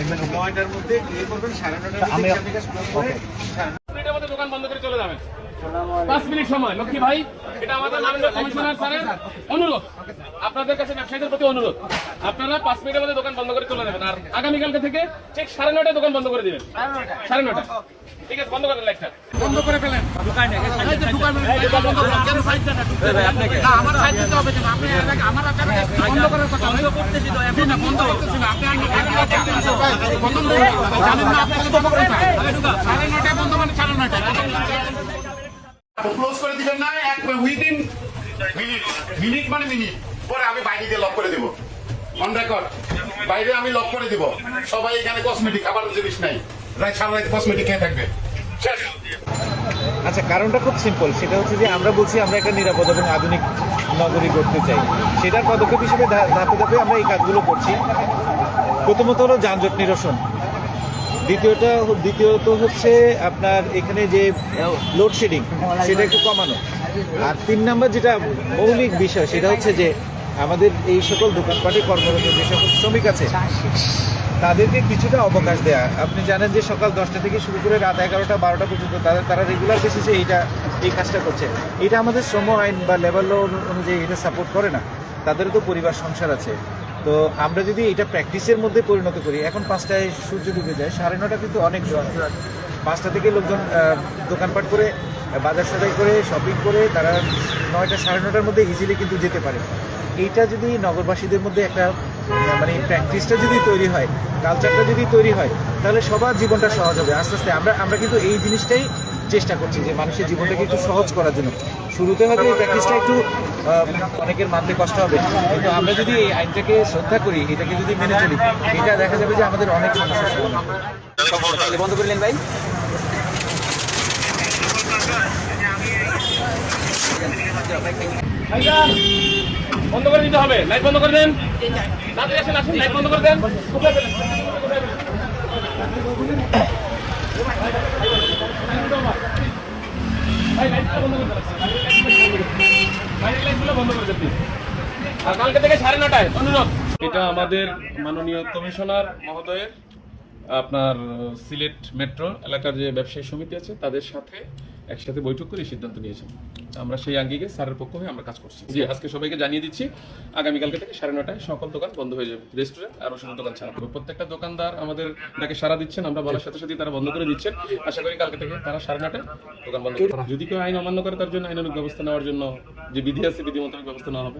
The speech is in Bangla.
দেখবেন নয়টার মধ্যে ইয়ে করবেন সাড়ে মধ্যে দোকান বন্ধ করে চলে যাবেন। পাঁচ মিনিট সময়। লক্ষ্মী ভাই এটা আমাদের মাননীয় কমিশনার স্যারের অনুরোধ। আপনাদের কাছে ব্যবসায়ীদের প্রতি অনুরোধ। আপনারা পাঁচ মিনিটের মধ্যে দোকান বন্ধ করে চলে যাবেন। আর আগামীকালকে থেকে ঠিক সাড়ে নটায় দোকান বন্ধ করে দিবেন। সাড়ে নটা ঠিক আছে বন্ধ করেন লাইটটা। বন্ধ করে ফেলেন। ক্লোজ করে দিবেন না এক উইদিন মিনিট মিনিট মানে মিনিট পরে আমি বাইরে দিয়ে লক করে দেব। অন রেকর্ড বাইরে আমি লক করে দিব। সবাই এখানে কসমেটিক খাবার জিনিস নাই। আচ্ছা কারণটা খুব সিম্পল সেটা হচ্ছে যে আমরা বলছি আমরা একটা নিরাপদ এবং আধুনিক নগরী করতে চাই। সেটার পদক্ষেপ হিসেবে ধাপে ধাপে আমরা এই কাজগুলো করছি। প্রথমত হলো যানজট নিরসন। দ্বিতীয়টা দ্বিতীয়ত হচ্ছে আপনার এখানে যে লোডশেডিং সেটা একটু কমানো। আর তিন নাম্বার যেটা মৌলিক বিষয়, সেটা হচ্ছে যে আমাদের এই সকল দোকানপাটে কর্মরত যে সকল শ্রমিক আছে তাদেরকে কিছুটা অবকাশ দেয়া। আপনি জানেন যে সকাল দশটা থেকে শুরু করে রাত এগারোটা, বারোটা পর্যন্ত তাদের, তারা রেগুলার বেসিসে এইটা, এই কাজটা করছে। এটা আমাদের শ্রম আইন বা লেবার ল অনুযায়ী এটা সাপোর্ট করে না। তাদেরও তো পরিবার, সংসার আছে। তো আমরা যদি এটা প্র্যাকটিসের মধ্যে পরিণত করি, এখন পাঁচটায় সূর্য ডুবে যায়, সাড়ে নটা কিন্তু অনেক। পাঁচটা থেকে লোকজন দোকানপাট করে, বাজার সদাই করে শপিং করে, তারা নয়টা, সাড়ে নটার মধ্যে ইজিলি কিন্তু যেতে পারে। এইটা যদি নগরবাসীদের মধ্যে একটা মানে প্র্যাকটিসটা যদি তৈরি হয় কালচারটা যদি তৈরি হয় তাহলে সবার জীবনটা সহজ হবে। আস্তে আস্তে আমরা আমরা কিন্তু এই জিনিসটাই চেষ্টা করছি যে মানুষের জীবনটাকে একটু সহজ করার জন্য। শুরুতে হয়তো এই প্র্যাকটিসটা একটু অনেকের মানতে কষ্ট হবে। কিন্তু আমরা যদি এই আইনটাকে শ্রদ্ধা করি এটাকে যদি মেনে চলি এটা দেখা যাবে যে আমাদের অনেক সমস্যা বন্ধ করলেন ভাই। ভাইজান, বন্ধ করে দিতে হবে। লাইট বন্ধ করে দেন। তাড়াতাড়ি আসেন লাইট বন্ধ করে দেন। থেকে সাড়ে নটায়। এটা আমাদের মাননীয় কমিশনার মহোদয়ের, আপনার সিলেট মেট্রো এলাকার যে ব্যবসায়ী সমিতি আছে, তাদের সাথে একসাথে বৈঠক করে সিদ্ধান্ত নিয়েছেন। আমরা সেই আঙ্গিকে স্যারের পক্ষ হয়ে আমরা কাজ করছি। জি। আজকে সবাইকে জানিয়ে দিচ্ছি আগামীকালকে থেকে সাড়ে নটায় সকল দোকান বন্ধ হয়ে যাবে। রেস্টুরেন্ট আর ওষুধের দোকান ছাড়া। প্রত্যেকটা দোকানদার আমাদের ডাকে সারা দিচ্ছেন আমরা বলার সাথে সাথে তারা বন্ধ করে দিচ্ছেন। আশা করি কালকে থেকে তারা সাড়ে নটায় দোকান বন্ধ। যদি কেউ আইন অমান্য করে তার জন্য আইনানুক ব্যবস্থা নেওয়ার জন্য যে বিধি আছে বিধি মোতাবেক ব্যবস্থা নেওয়া হবে।